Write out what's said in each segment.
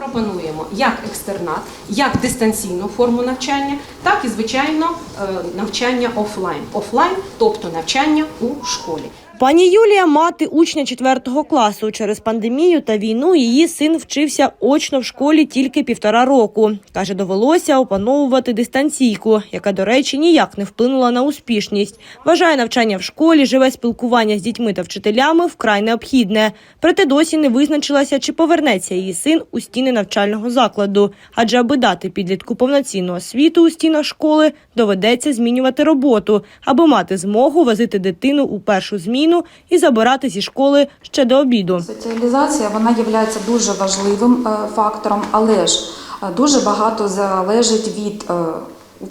пропонуємо як екстернат, як дистанційну форму навчання, так і звичайно е, навчання офлайн. Офлайн, тобто навчання у школі. Пані Юлія мати учня 4 класу. Через пандемію та війну її син вчився очно в школі тільки півтора року. Каже, довелося опановувати дистанційку, яка, до речі, ніяк не вплинула на успішність. Вважає навчання в школі, живе спілкування з дітьми та вчителями вкрай необхідне. Проте досі не визначилася, чи повернеться її син у стіни навчального закладу. Адже аби дати підлітку повноцінну освіту у стінах школи, доведеться змінювати роботу, аби мати змогу возити дитину у першу зміну і забирати зі школи ще до обіду. Соціалізація вона є дуже важливим е, фактором, але ж е, дуже багато залежить від е,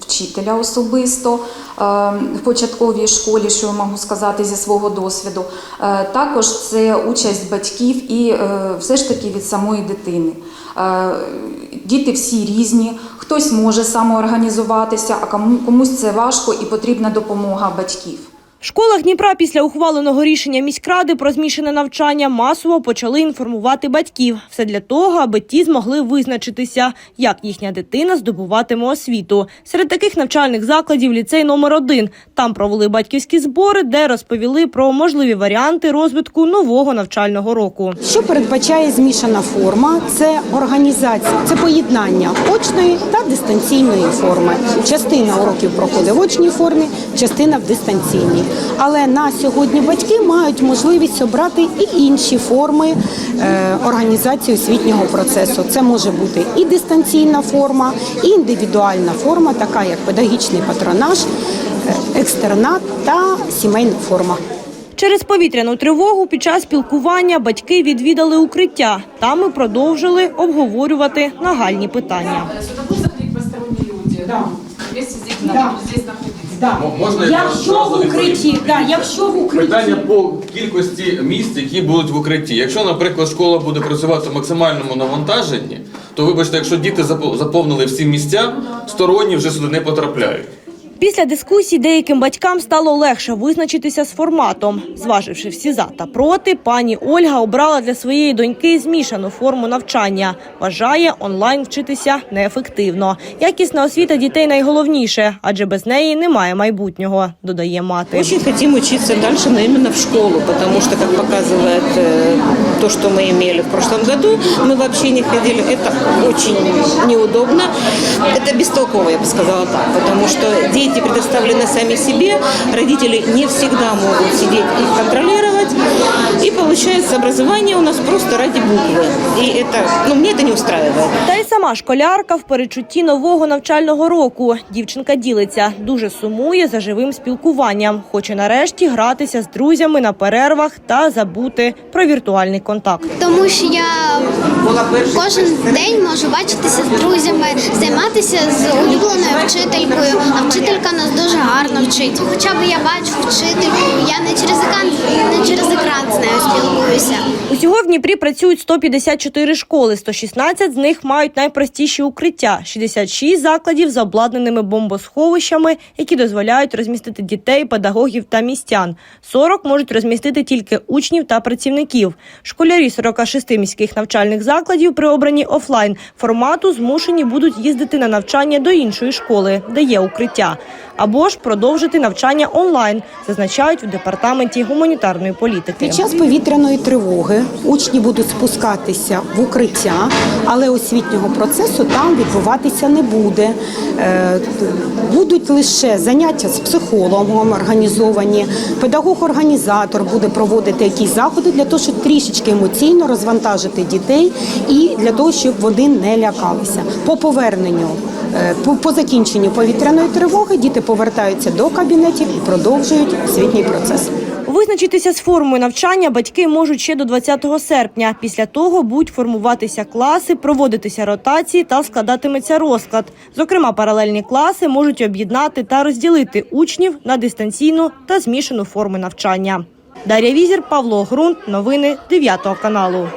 вчителя особисто в початковій школі, що я можу сказати зі свого досвіду. Також це участь батьків і все ж таки від самої дитини. Діти всі різні, хтось може самоорганізуватися, а комусь це важко і потрібна допомога батьків. В школах Дніпра після ухваленого рішення міськради про змішане навчання масово почали інформувати батьків. Все для того, аби ті змогли визначитися, як їхня дитина здобуватиме освіту. Серед таких навчальних закладів ліцей номер один. Там провели батьківські збори, де розповіли про можливі варіанти розвитку нового навчального року. Що передбачає змішана форма? Це організація, це поєднання очної та дистанційної форми. Частина уроків проходить в очній формі, частина в дистанційній. Але на сьогодні батьки мають можливість обрати і інші форми е, організації освітнього процесу. Це може бути і дистанційна форма, і індивідуальна форма, така як педагогічний патронаж, е, екстернат та сімейна форма. Через повітряну тривогу під час спілкування батьки відвідали укриття. Там ми продовжили обговорювати нагальні питання. Люди? Да. здесь? Да. М- Можна я Якщо зразу в укритті, відповім? да, якщо в укритті. Питання по кількості місць, які будуть в укритті. Якщо, наприклад, школа буде працювати в максимальному навантаженні, то вибачте, якщо діти запо- заповнили всі місця, сторонні вже сюди не потрапляють. Після дискусій деяким батькам стало легше визначитися з форматом. Зваживши всі за та проти, пані Ольга обрала для своєї доньки змішану форму навчання. Вважає, онлайн вчитися неефективно. Якісна освіта дітей найголовніше, адже без неї немає майбутнього, додає мати. Очень хотим учиться дальше, но именно в школу, потому что, как показывает э, то, что мы имели в прошлом году, мы вообще не ходили. Это очень неудобно. Это бестолково, я бы сказала так, потому что дети предоставлены сами себе, родители не всегда могут сидеть и контролировать, и получается образование у нас просто ради буквы. И это, ну, мне это не устраивает. Та й сама школярка в перечутті нового навчального року. Дівчинка ділиться, дуже сумує за живим спілкуванням. Хоче нарешті гратися з друзями на перервах та забути про віртуальний контакт. Тому що я кожен день можу бачитися з друзями, займатися з улюбленою вчителькою. А вчителька нас дуже гарно вчить. Хоча б я бачу вчительку, я не через екран, Усього в Дніпрі працюють 154 школи, 116 з них мають найпростіші укриття, 66 закладів з обладнаними бомбосховищами, які дозволяють розмістити дітей, педагогів та містян. 40 можуть розмістити тільки учнів та працівників. Школярі 46 міських навчальних закладів при обранні офлайн формату змушені будуть їздити на навчання до іншої школи, де є укриття, або ж продовжити навчання онлайн, зазначають в департаменті гуманітарної політики. Під час повітряної тривоги учні будуть спускатися в укриття, але освітнього процесу там відбуватися не буде. Е, Будуть лише заняття з психологом організовані. Педагог-організатор буде проводити якісь заходи для того, щоб трішечки емоційно розвантажити дітей і для того, щоб вони не лякалися. По поверненню, е, по, по закінченню повітряної тривоги діти повертаються до кабінетів і продовжують освітній процес. Визначитися з формою навчання батьки можуть ще до 20 серпня. Після того будуть формуватися класи, проводитися ротації та складатиметься розклад. Зокрема, паралельні класи можуть об'єднати та розділити учнів на дистанційну та змішану форми навчання. Дар'я Візір, Павло Грунт. Новини 9 каналу.